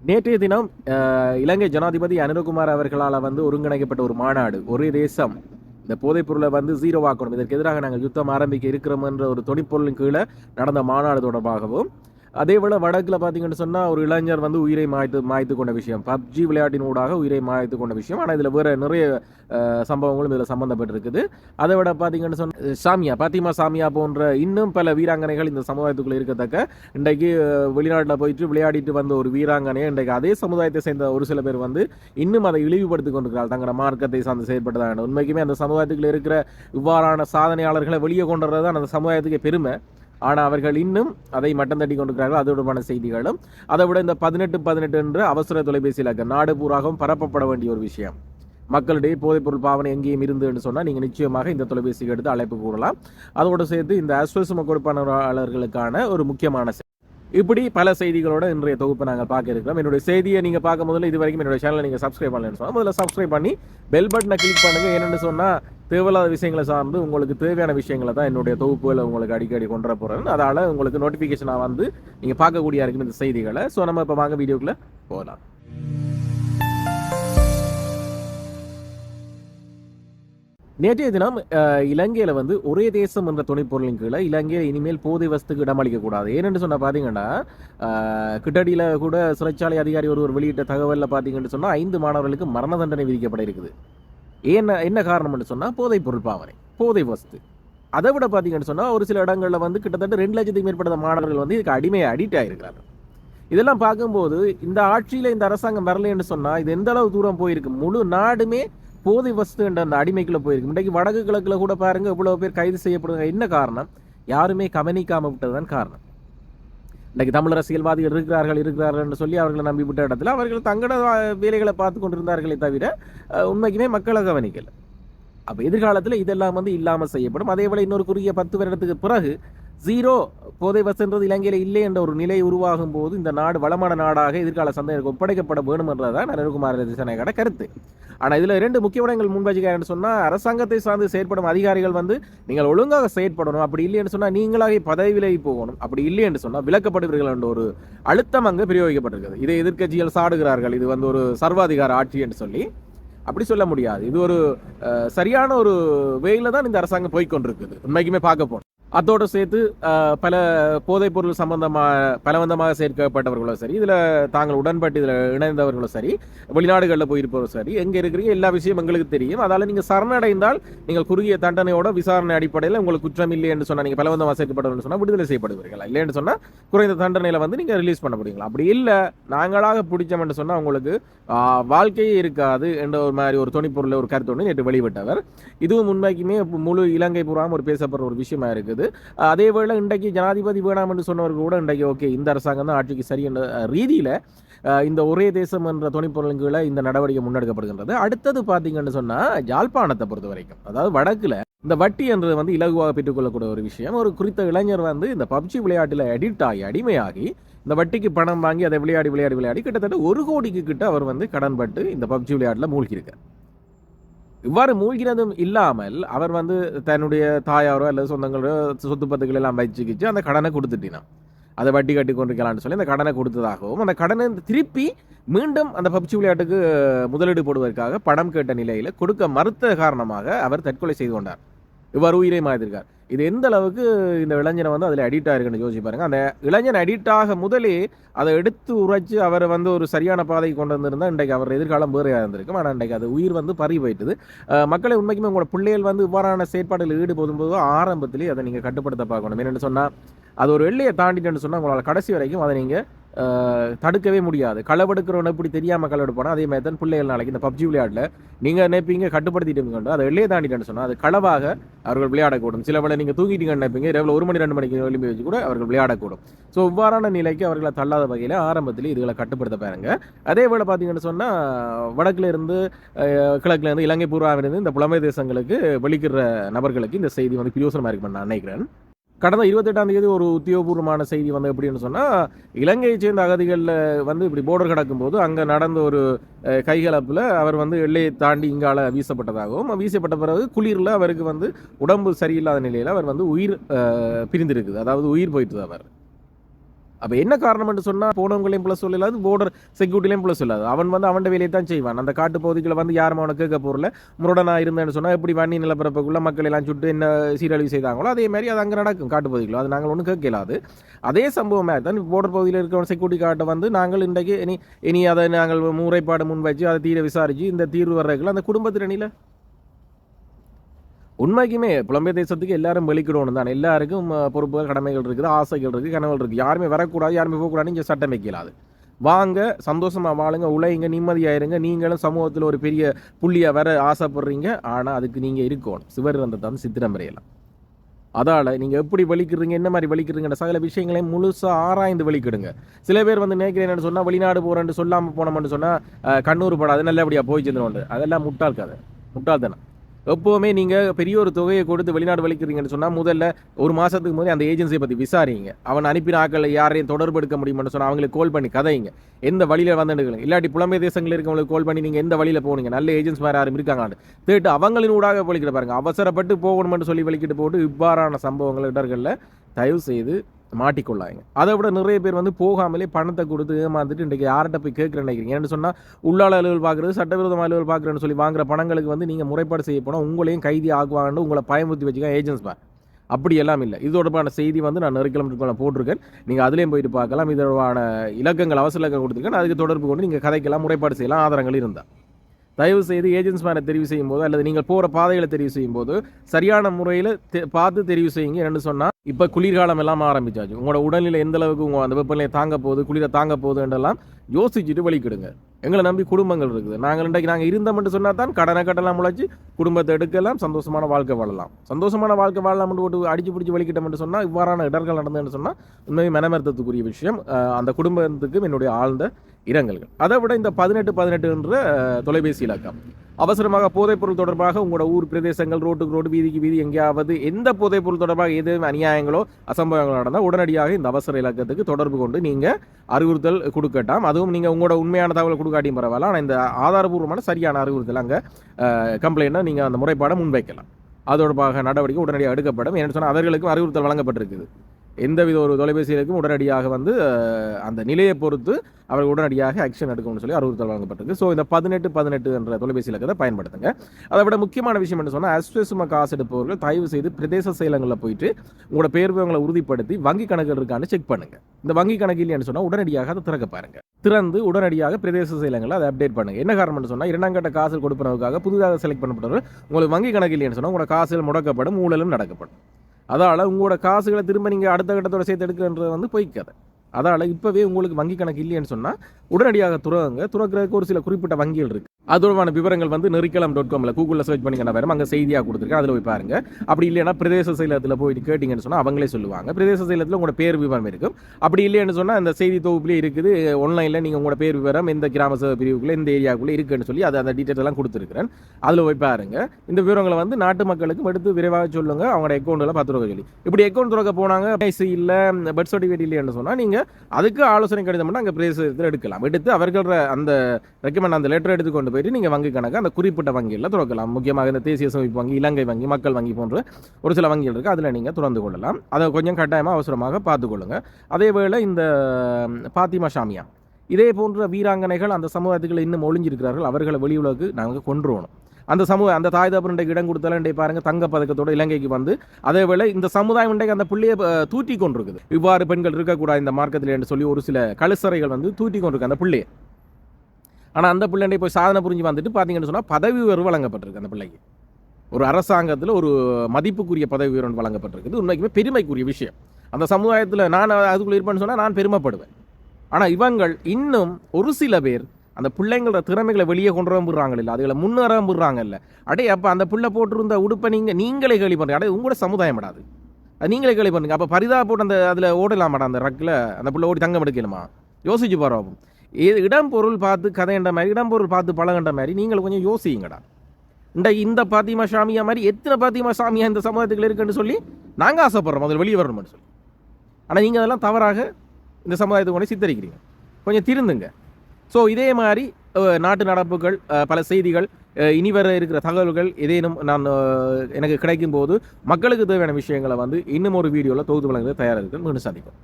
நேற்றைய தினம் இலங்கை ஜனாதிபதி அனுரகுமார் அவர்களால் வந்து ஒருங்கிணைக்கப்பட்ட ஒரு மாநாடு ஒரே தேசம் இந்த போதைப் பொருளை வந்து ஜீரோவாக்கணும் இதற்கு எதிராக நாங்கள் யுத்தம் ஆரம்பிக்க இருக்கிறோம் என்ற ஒரு துணிப்பொருளின் கீழே நடந்த மாநாடு தொடர்பாகவும் அதே போல வடக்கில் பார்த்தீங்கன்னு சொன்னால் ஒரு இளைஞர் வந்து உயிரை மாய்த்து மாய்த்து கொண்ட விஷயம். பப்ஜி விளையாட்டின் ஊடாக உயிரை மாய்த்து கொண்ட விஷயம். ஆனால் இதில் வேறு நிறைய சம்பவங்களும் இதில் சம்மந்தப்பட்டிருக்குது அதை விட பார்த்தீங்கன்னு சொன்ன சாமியா பாத்திமா சாமியா போன்ற இன்னும் பல வீராங்கனைகள் இந்த சமுதாயத்துக்குள்ளே இருக்கத்தக்க இன்றைக்கு வெளிநாட்டில் போயிட்டு விளையாடிட்டு வந்த ஒரு வீராங்கனையை இன்றைக்கு அதே சமுதாயத்தை சேர்ந்த ஒரு சில பேர் வந்து இன்னும் அதை இழிவுபடுத்தி கொண்டிருக்கிறார் தங்களோட மார்க்கத்தை சார்ந்து செயற்பட்டதாக உண்மைக்குமே அந்த சமுதாயத்துக்குள்ளே இருக்கிற இவ்வாறான சாதனையாளர்களை வெளியே கொண்டு வர்றது தான் அந்த சமுதாயத்துக்கு பெருமை. ஆனால் அவர்கள் இன்னும் அதை மட்டம் தட்டி கொண்டிருக்கிறார்கள். அதோடமான செய்திகளும் அதை விட இந்த பதினெட்டு பதினெட்டு என்ற அவசர தொலைபேசி இலக்கம் நாடு பூராகவும் பரப்பப்பட வேண்டிய ஒரு விஷயம். மக்களிடையே போதைப்பொருள் பாவனை எங்கேயும் இருந்துன்னு சொன்னால் நீங்கள் நிச்சயமாக இந்த தொலைபேசிக்கு எடுத்து அழைப்பு கூறலாம். அதோடு சேர்த்து இந்த அஸ்வசம கொடுப்பாளர்களுக்கான ஒரு முக்கியமான இப்படி பல செய்திகளோட இன்றைய தொகுப்பை நாங்கள் பார்க்க இருக்கிறோம். என்னுடைய செய்தியை நீங்கள் பார்க்கும் முதல்ல இது வரைக்கும் என்னுடைய சேனலை நீங்கள் சப்ஸ்கிரைப் பண்ணலன்னு சொன்னால் முதல்ல சப்ஸ்கிரைப் பண்ணி பெல் பட்டனை கிளிக் பண்ணுங்கள் என்னென்னு சொன்னால் தேவையில்லாத விஷயங்களை சார்ந்து உங்களுக்கு தேவையான விஷயங்களை தான் என்னுடைய தொகுப்புகளை உங்களுக்கு அடிக்கடி கொண்டு வர போகிறேன் அதால் உங்களுக்கு நோட்டிஃபிகேஷனாக வந்து நீங்கள் பார்க்கக்கூடிய இருக்கும் இந்த செய்திகளை. ஸோ நம்ம இப்போ வாங்க வீடியோக்குள்ளே போகலாம் நேற்றைய தினம் இலங்கையில் வந்து ஒரே தேசம் என்ற துணைப்பொருளின் கீழே இலங்கையில் இனிமேல் போதை வஸ்துக்கு இடமளிக்க கூடாது ஏன்னு சொன்னால் பார்த்தீங்கன்னா கிட்டடியில் கூட சிறைச்சாலை அதிகாரி ஒருவர் வெளியிட்ட தகவலில் பார்த்தீங்கன்னு சொன்னால் ஐந்து மாணவர்களுக்கு மரண தண்டனை விதிக்கப்பட இருக்குது. என்ன என்ன காரணம்னு சொன்னால் போதைப் பொருள் பாவனை போதை வஸ்து. அதை விட பார்த்தீங்கன்னு சொன்னால் ஒரு சில இடங்களில் வந்து கிட்டத்தட்ட ரெண்டு லட்சத்துக்கு மேற்பட்ட மாணவர்கள் வந்து இதுக்கு அடிமை அடிக்ட் ஆயிருக்கிறாங்க. இதெல்லாம் பார்க்கும்போது இந்த ஆட்சியில் இந்த அரசாங்கம் வரலைன்னு சொன்னால் இது எந்த அளவு தூரம் போயிருக்கு? முழு நாடுமே போதை வஸ்து என்ற அந்த அடிமைக்குள்ள போயிருக்கு இன்றைக்கு வடக்கு கிழக்குல கூட பாருங்க இவ்வளவு பேர் கைது செய்யப்படுங்க என்ன காரணம்? யாருமே கவனிக்காம விட்டதுதான் காரணம். இன்றைக்கு தமிழ் அரசியல்வாதிகள் இருக்கிறார்கள் இருக்கிறார்கள் என்று சொல்லி அவர்களை நம்பி விட்ட இடத்துல அவர்கள் தங்கட வேலைகளை பார்த்து கொண்டிருந்தார்களே தவிர உண்மைக்குமே மக்களை கவனிக்கலை. அப்போ எதிர்காலத்துல இதெல்லாம் வந்து இல்லாமல் செய்யப்படும். அதே போல இன்னொரு குறுகிய பத்து வருடத்துக்கு பிறகு ஜீரோ போதை வசன்றது இலங்கையில் இல்லை என்ற ஒரு நிலை உருவாகும் போது இந்த நாடு வளமான நாடாக எதிர்கால சந்தைக்கு ஒப்படைக்கப்பட வேணும் என்றதான் நரகுமார் திசநாயகோட கருத்து. ஆனால் இதில் இரண்டு முக்கிய விடங்கள் முன்வச்சுக்காரன்னு சொன்னால் அரசாங்கத்தை சார்ந்து செயற்படும் அதிகாரிகள் வந்து நீங்கள் ஒழுங்காக செயற்படணும் அப்படி இல்லைன்னு சொன்னால் நீங்களாக பதவி விலகி போகணும் அப்படி இல்லை என்று சொன்னால் விலக்கப்படுவீர்கள் என்ற ஒரு அழுத்தம் அங்கு பிரயோகிக்கப்பட்டிருக்கிறது. இதை எதிர்க்கட்சிகள் சாடுகிறார்கள். இது வந்து ஒரு சர்வாதிகார ஆட்சி என்று சொல்லி. அப்படி சொல்ல முடியாது. இது ஒரு சரியான ஒரு வேயில தான் இந்த அரசாங்கம் போய்கொண்டிருக்குது உண்மைக்குமே பார்க்க போனோம் அதோடு சேர்த்து பல போதைப்பொருள் சம்பந்தமாக பலவந்தமாக சேர்க்கப்பட்டவர்களும் சரி இதில் தாங்கள் உடன்பட்டு இதில் இணைந்தவர்களும் சரி வெளிநாடுகளில் போயிருப்பவரும் சரி எங்கே இருக்கிறீங்க எல்லா விஷயம் எங்களுக்கு தெரியும். அதால் நீங்கள் சரணடைந்தால் நீங்கள் குறுகிய தண்டனையோட விசாரணை அடிப்படையில் உங்களுக்கு குற்றம் இல்லை என்று சொன்னால் நீங்கள் பலவந்தமாக சேர்க்கப்பட்டவர்கள் சொன்னால் விடுதலை செய்யப்படுவீர்களா? இல்லைன்னு சொன்னால் குறைந்த தண்டனையில் வந்து நீங்கள் ரிலீஸ் பண்ண முடியுங்களா அப்படி இல்லை நாங்களாக பிடிச்சோம்னு சொன்னால் உங்களுக்கு வாழ்க்கையே இருக்காது என்ற ஒரு மாதிரி ஒரு துணிப்பொருள் ஒரு கருத்து ஒன்று நேற்று வெளிவிட்டவர் இதுவும் உண்மைக்குமே முழு இலங்கை பூராம ஒரு பேசப்படுற ஒரு விஷயமா இருக்குது. அஹ் அதேவேளை இன்றைக்கு ஜனாதிபதி வேணாம் என்று சொன்னவர்கள் கூட இன்றைக்கு ஓகே இந்த அரசாங்கம் தான் ஆட்சிக்கு சரி என்ற இந்த ஒரே தேசம் என்ற துணைப்பொருளின் கீழே இந்த நடவடிக்கை முன்னெடுக்கப்படுகின்றது. அடுத்தது பார்த்தீங்கன்னு சொன்னா யாழ்ப்பாணத்தை பொறுத்த வரைக்கும் அதாவது வடக்கில் இந்த வட்டி என்றது வந்து இலகுவாக பெற்றுக்கொள்ளக்கூடிய ஒரு விஷயம். ஒரு குறித்த இளைஞர் வந்து இந்த பப்ஜி விளையாட்டில் அடிக்ட் ஆகி அடிமையாகி இந்த வட்டிக்கு பணம் வாங்கி அதை விளையாடி விளையாடி விளையாடி கிட்டத்தட்ட ஒரு கோடிக்கு கிட்ட அவர் வந்து கடன்பட்டு இந்த பப்ஜி விளையாட்டில் மூழ்கியிருக்கார். இவ்வாறு மூழ்கினதும் இல்லாமல் அவர் வந்து தன்னுடைய தாயாரோ அல்லது சொந்தங்களோ சொத்து பத்துக்கள் எல்லாம் வச்சுக்கிச்சு அந்த கடனை கொடுத்துட்டினான். அதை வட்டி கட்டி கொண்டிருக்கலாம்னு சொல்லி அந்த கடனை கொடுத்ததாகவும் அந்த கடனை திருப்பி மீண்டும் அந்த பப்ஜி விளையாட்டுக்கு முதலீடு போடுவதற்காக பணம் கேட்ட நிலையில் கொடுக்க மறுத்த காரணமாக அவர் தற்கொலை செய்து கொண்டார். இவ்வாறு உயிரை மாய்த்திருக்கார் இது எந்த அளவுக்கு இந்த இளைஞனை வந்து அதில் அடிக்ட் ஆயிருக்குன்னு யோசிச்சு பாருங்க. அந்த இளைஞன் அடிக்ட் ஆக முதலே அதை எடுத்து உரைச்சு அவரை வந்து ஒரு சரியான பாதைக்கு கொண்டு வந்திருந்தால் இன்றைக்கு அவர் எதிர்காலம் வேறையாக இருந்திருக்கும். ஆனால் இன்றைக்கு அது உயிர் வந்து பறி போயிட்டுது. மக்களை உண்மைக்குமே உங்களோட பிள்ளைகள் வந்து இவ்வாறான செயற்பாடுகள் ஈடுபடும் போது ஆரம்பத்திலேயே அதை நீங்கள் கட்டுப்படுத்த பார்க்கணும். என்னென்னு சொன்னால் அது ஒரு எல்லையை தாண்டிட்டுன்னு சொன்னால் உங்களால் கடைசி வரைக்கும் அதை நீங்கள் தடுக்கவே முடியாது. களவெடுக்கிறவனை எப்படி தெரியாமல் களவெடுப்பானோ? அதே மாதிரி தான் பிள்ளைகள் நாளைக்கு இந்த பப்ஜி விளையாட்டில் நீங்கள் நினைப்பீங்க கட்டுப்படுத்திட்டு அதை வெளியே தாண்டிட்டேன்னு சொன்னால் அது களவாக அவர்கள் விளையாடக்கூடும். சில வேலை நீங்கள் தூங்கிட்டீங்கன்னு நினைப்பீங்க இரவில் ஒரு மணி ரெண்டு மணிக்கு எழுப்பி வச்சு கூட அவர்கள் விளையாடக்கூடும். ஸோ இவ்வாறான நிலைக்கு அவர்களை தள்ளாத வகையில் ஆரம்பத்தில் இதுகளை கட்டுப்படுத்த பாருங்க. அதே போல் பார்த்தீங்கன்னு சொன்னால் வடக்குல இருந்து அஹ், கிழக்குல இருந்து இலங்கை பூர்வாவிலிருந்து இந்த புலமை தேசங்களுக்கு வெளிக்கிற நபர்களுக்கு இந்த செய்தி வந்து பிரியோசனமாக இருக்குன்னு நான் நினைக்கிறேன். கடந்த இருபத்தெட்டாம் தேதி ஒரு உத்தியோகபூர்வமான செய்தி வந்து எப்படின்னு சொன்னால் இலங்கையை சேர்ந்த அகதிகளில் வந்து இப்படி போர்டர் கடக்கும்போது அங்கே நடந்த ஒரு கைகலப்பில் அவர் வந்து எல்லையை தாண்டி இங்கால வீசப்பட்டதாகவும் வீசப்பட்ட பிறகு குளிரில் அவருக்கு வந்து உடம்பு சரியில்லாத நிலையில் அவர் வந்து உயிர் பிரிந்திருக்குது. அதாவது உயிர் போயிட்டுது அவர். அப்போ என்ன காரணம்னு சொன்னால் போனவங்களையும் ப்ளஸ் சொல்லாது போர்டர் செக்யூரிட்டிலையும் ப்ளஸ் சொல்லாது அவன் வந்து அவன் வேலையை தான் செய்வான். அந்த காட்டு பகுதிகளை வந்து யாரும் அவனை கேட்க போகிறல முருடனாக இருந்தேன்னு சொன்னால் எப்படி வண்ணி நிலப்பரப்புக்குள்ள மக்கள் எல்லாம் சுட்டு என்ன சீரழிவு செய்தாங்களோ அதே மாதிரி அது அங்கே நடக்கும் காட்டு பகுதிகளோ அது நாங்கள் ஒன்றும் கேட்கலாது அதே. சம்பவம் மாதிரி தான் போர்டர் பகுதியில் இருக்கிற செக்யூரிட்டி கார்ட்டை வந்து நாங்கள் இன்றைக்கு இனி இனி அதை நாங்கள் முறைப்பாடு முன் வச்சு அதை தீர விசாரித்து இந்த தீர்வு வர்றதுக்குள்ள அந்த குடும்பத்திரணியில் உண்மைக்குமே புலம்பெயர் தேசத்துக்கு எல்லாரும் வெளிக்கிடணும் தான். எல்லாருக்கும் பொறுப்புகள் கடமைகள் இருக்குது ஆசைகள் இருக்குது கனவுகள் இருக்குது. யாருமே வரக்கூடாது யாருமே போகக்கூடாது இங்கே சட்டம் வைக்கலாது வாங்க சந்தோஷமாக வாழுங்க உழைங்க நிம்மதியாயிருங்க. நீங்களும் சமூகத்தில் ஒரு பெரிய புள்ளியாக வர ஆசைப்படுறீங்க. ஆனால் அதுக்கு நீங்கள் இருக்கணும். சிவர் வந்து தான் சித்திரம் வரையலாம் அதால நீங்கள் எப்படி வலிக்கிறீங்க என்ன மாதிரி வலிக்கிறீங்கன்ற சகல விஷயங்களையும் முழுசாக ஆராய்ந்து வலிக்கிடுங்க. சில பேர் வந்து நினைக்கிறேன்னு சொன்னால் வெளிநாடு போகிறேன்னு சொல்லாமல் போனோம்னு சொன்னால் கண்ணூர் படாது நல்லபடியாக போய் சேர்ந்துடும் அதெல்லாம் முட்டாள் கதை. முட்டாள்தானே எப்போவுமே நீங்கள் பெரிய ஒரு தொகையை கொடுத்து வெளிநாடு வலிக்கிறீங்கன்னு சொன்னால் முதல்ல ஒரு மாதத்துக்கு முதல்ல அந்த ஏஜென்சியை பற்றி விசாரிங்க. அவன் அனுப்பின ஆட்களை யாரையும் தொடர்பு எடுக்க முடியும்னு சொன்னால் அவங்களுக்கு கால் பண்ணி கதைங்க. எந்த வழியில் வந்துடுங்க இல்லாட்டி புலம்பெயர் தேசங்களில் இருக்கவங்களுக்கு கால் பண்ணி நீங்கள் எந்த வழியில் போனீங்க? நல்ல ஏஜென்ட்ஸ் மாதிரி யாரும் இருக்காங்களான்னு. தேட்டு அவங்களின் ஊடாக வலிக்கிற பாருங்கள் அவசரப்பட்டு போகணும்னு சொல்லி வலிக்கிட்டு போட்டு இவ்வாறான சம்பவங்கள் இடர்களில் தயவு செய்து மாட்டிக்கொள்ளாங்க அதை விட நிறைய பேர் வந்து போகாமலே பணத்தை கொடுத்து ஏமாந்துட்டு இன்றைக்கு யார்கிட்ட போய் கேட்குறேன்னு நினைக்கிறீங்க? ஏன்னு சொன்னால் உள்ளாள அலுவல் பார்க்குறது சட்டவிரோத அலுவல் பார்க்குறேன்னு சொல்லி வாங்குற பணங்களுக்கு வந்து நீங்கள் முறைப்பாடு செய்ய போனால் உங்களையும் கைதி ஆகுவாங்கன்னு உங்களை பயமுறுத்தி வச்சுக்க ஏஜென்ட்ஸ் பா அப்படி எல்லாம் இல்லை. இது தொடர்பான செய்தி வந்து நான் நெருக்கிழமை போட்டிருக்கேன். நீங்கள் அதுலேயும் போயிட்டு பார்க்கலாம். இது இலக்கங்கள் அவசர இலக்கம் கொடுத்துருக்கேன். அதுக்கு தொடர்பு கொண்டு நீங்கள் கதைக்கெல்லாம் முறைப்பாடு செய்யலாம். ஆதாரங்கள் இருந்தால் தயவு செய்து ஏஜென்ட்ஸ் மேலே தெரிவு செய்யும் போது அல்லது நீங்கள் போகிற பாதைகளை தெரிவு செய்யும் போது சரியான முறையில் பார்த்து தெரிவு செய்யுங்க. என்னன்னு சொன்னால் இப்போ குளிர்காலம் எல்லாம் ஆரம்பிச்சாச்சு. உங்களோட உடல்நிலை எந்த அளவுக்கு உங்கள் அந்த வெப்பநிலையை தாங்க போகுது குளிரை தாங்க போகுதுன்றெல்லாம் யோசிச்சுட்டு வலிக்கிடுங்க எங்களை நம்பி குடும்பங்கள் இருக்குது. நாங்கள் இன்றைக்கு நாங்கள் இருந்தோம்னு சொன்னால் தான் கடனை கட்டலாம் முளைச்சி குடும்பத்தை எடுக்கலாம் சந்தோஷமான வாழ்க்கை வாழலாம். சந்தோஷமான வாழ்க்கை வாழலாம்னு போட்டு அடிச்சு பிடிச்சி வலிக்கிட்டோம்னு சொன்னால் இவ்வாறான இடர்கள் நடந்ததுன்னு சொன்னால் உண்மையை மனமருத்தத்துக்குரிய விஷயம் அந்த குடும்பத்துக்கும் என்னுடைய ஆழ்ந்த இரங்கல்கள். அதை விட இந்த பதினெட்டு பதினெட்டுன்ற தொலைபேசி இலக்கம். அவசரமாக போதைப்பொருள் தொடர்பாக உங்களோட ஊர் பிரதேசங்கள் ரோட்டுக்கு ரோடு வீதிக்கு வீதி எங்கேயாவது எந்த போதைப்பொருள் தொடர்பாக எதுவும் அநியாயங்களோ அசம்பவங்களோ நடந்தால் உடனடியாக இந்த அவசர இலக்கத்துக்கு தொடர்பு கொண்டு நீங்கள் அறிவுறுத்தல் கொடுக்கட்டாம். அதுவும் நீங்கள் உங்களோட உண்மையான தகவல் கொடுக்காட்டியும் பரவாயில்ல. ஆனால் இந்த ஆதாரபூர்வமான சரியான அறிவுறுத்தல் அங்கே கம்ப்ளைண்ட்டை நீங்கள் அந்த முறைப்பாடை முன்வைக்கலாம். அது நடவடிக்கை உடனடியாக எடுக்கப்படும். ஏன்னு சொன்னால் அவர்களுக்கும் அறிவுறுத்தல் வழங்கப்பட்டிருக்குது. எந்தவித ஒரு தொலைபேசியிலுக்கும் உடனடியாக வந்து அந்த நிலையை பொறுத்து அவர்கள் உடனடியாக ஆக்ஷன் எடுக்கணும்னு சொல்லி அறிவுறுத்தல் வழங்கப்பட்டிருக்கு. ஸோ இந்த பதினெட்டு பதினெட்டு என்ற தொலைபேசி இலக்கத்தை பயன்படுத்துங்க. அதை விட முக்கியமான விஷயம் என்ன சொன்னால் அஸ்வசும காசு எடுப்பவர்கள் தயவு செய்து பிரதேச செயலங்களில் போயிட்டு உங்களோட பேர் உறுதிப்படுத்தி வங்கி கணக்குகள் இருக்கான்னு செக் பண்ணுங்க. இந்த வங்கி கணக்கு இல்லைன்னு சொன்னால் உடனடியாக அதை திறக்க பாருங்க. திறந்து உடனடியாக பிரதேச செயலங்களை அதை அப்டேட் பண்ணுங்க. என்ன காரணம்னு சொன்னால் இரண்டாம் கட்ட காசு கொடுப்பதற்காக புதிதாக செலக்ட் பண்ணப்பட்டவர் உங்களுக்கு வங்கி கணக்கு இல்லைன்னு சொன்னால் உங்களோட காசுகள் முடக்கப்படும் ஊழலும் நடக்கப்படும். அதால் உங்களோட காசுகளை திரும்ப நீங்கள் அடுத்த கட்டத்தோட சேர்த்து எடுக்கன்றது வந்து பொய்க்கதை அதால் இப்போவே உங்களுக்கு வங்கி கணக்கு இல்லைன்னு சொன்னால் உடனடியாக துறவுங்க துறக்கிறதுக்கு ஒரு சில குறிப்பிட்ட வங்கிகள் இருக்குது அது விவரங்கள் வந்து நெறிக்கலாம் டாட் காமில் கூகுளில் சர்ச் பண்ணிங்கன்னா வரும் அங்கே செய்தியாக கொடுத்துருக்கேன். அதில் போய் பாருங்க. அப்படி இல்லைன்னா பிரதேச செயலத்தில் போயிட்டு கேட்டிங்கன்னு சொன்னால் அவங்களே சொல்லுவாங்க. பிரதேச செயலத்தில் உங்களோட பேர் விவரம் இருக்கும். அப்படி இல்லைன்னு சொன்னால் அந்த செய்தி தொகுப்புலேயே இருக்குது. ஆன்லைனில் நீங்கள் உங்களோட பேர் விவரம் எந்த கிராம சேவை பிரிவுக்குள்ளே இந்த ஏரியாவுக்குள்ளே இருக்குன்னு சொல்லி அதை அந்த டீட்டெயில்ஸ் எல்லாம் கொடுத்துருக்கிறேன். அதில் போய் பாருங்க. இந்த விவரங்களை வந்து நாட்டு மக்களுக்கும் எடுத்து விரைவாக சொல்லுங்க. அவங்களோட அக்கௌண்ட்டில் பத்து ரூபா சொல்லி. இப்படி அக்கௌண்ட் திறக்க போனாங்க. ஐசி இல்லை பர்த் சர்டிஃபிகேட் இல்லைன்னு சொன்னால் நீங்கள் அதுக்கு ஆலோசனை கடிதம் அங்கே பிரதேசத்தில் எடுக்கலாம். எடுத்து அவர்கள அந்த ரெக்கமெண்ட் அந்த லெட்டர் எடுத்துக்கொண்டு கொண்டு போயிட்டு நீங்கள் வங்கி கணக்கு அந்த குறிப்பிட்ட வங்கியில் திறக்கலாம். முக்கியமாக இந்த தேசிய சேமிப்பு வங்கி இலங்கை வங்கி மக்கள் வங்கி போன்ற ஒரு சில வங்கிகள் இருக்குது அதில் நீங்கள் திறந்து கொள்ளலாம். அதை கொஞ்சம் கட்டாயமாக அவசரமாக பார்த்துக்கொள்ளுங்கள் அதே வேளை இந்த பாத்திமா ஷாமியா இதே போன்ற வீராங்கனைகள் அந்த சமூகத்துக்குள்ள இன்னும் ஒளிஞ்சிருக்கிறார்கள். அவர்களை வெளி உலகுக்கு நாங்கள் கொண்டு வரணும். அந்த சமூக அந்த தாய் தப்பரண்டைக்கு இடம் கொடுத்தாலும் பாருங்கள் பாருங்க தங்க பதக்கத்தோட இலங்கைக்கு வந்து அதே வேளை இந்த சமுதாயம் இன்றைக்கு அந்த பிள்ளையை தூட்டி கொண்டிருக்குது. இவ்வாறு பெண்கள் இருக்கக்கூடாது இந்த மார்க்கத்தில் என்று சொல்லி ஒரு சில கழுசறைகள் வந்து தூட்டி கொண்டிருக்கு அந்த பிள்ளையை. ஆனால் அந்த பிள்ளை போய் சாதனை புரிஞ்சு வந்துட்டு பார்த்தீங்கன்னு சொன்னால் பதவி உயர்வு வழங்கப்பட்டிருக்கு அந்த பிள்ளைக்கு. ஒரு அரசாங்கத்தில் ஒரு மதிப்புக்குரிய பதவி உயர்வு வழங்கப்பட்டிருக்குது. உண்மைக்குமே பெருமைக்குரிய விஷயம். அந்த சமுதாயத்தில் நான் அதுக்குள்ளே இருப்பேன்னு சொன்னால் நான் பெருமைப்படுவேன். ஆனால் இவங்கள் இன்னும் ஒரு சில பேர் அந்த பிள்ளைங்களோட திறமைகளை வெளியே கொண்டு வரம்புறாங்க இல்லை அதுகளை முன்னேறம்புறாங்க இல்லை அடே அப்போ அந்த பிள்ளை போட்டிருந்த உடுப்பை நீங்கள் நீங்களே கேள்வி பண்ணுறீங்க அடே உங்களோட சமுதாயம் விடாது அது. நீங்களே கேள்வி பண்ணுங்க. அப்போ பரிதா போட்டு அந்த அதில் ஓடலாமாடா அந்த ரக்கில்? அந்த பிள்ளை ஓடி தங்கம் எடுக்கலுமா யோசிச்சு பாருவோம் இது இடம் பொருள் பார்த்து கதைன்ற மாதிரி இடம் பொருள் பார்த்து பழகன்ற மாதிரி நீங்கள் கொஞ்சம் யோசிங்கடா இந்த இந்த பாத்திமா சாமியா மாதிரி எத்தனை பாத்திமா சாமியா இந்த சமூகத்துக்குள்ள இருக்குன்னு சொல்லி நாங்கள் ஆசைப்படுறோம். அதில் வெளியே வரணும்னு சொல்லி. ஆனால் நீங்கள் அதெல்லாம் தவறாக இந்த சமுதாயத்தை கொண்டு சித்தரிக்கிறீங்க. கொஞ்சம் திருந்துங்க. ஸோ இதே மாதிரி நாட்டு நடப்புகள் பல செய்திகள் இனி வர இருக்கிற தகவல்கள் ஏதேனும் நான் எனக்கு கிடைக்கும் போது மக்களுக்கு தேவையான விஷயங்களை வந்து இன்னும் ஒரு வீடியோவில் தொகுத்து வழங்குறது தயாராக இருக்கு மீண்டும் சந்திப்போம்.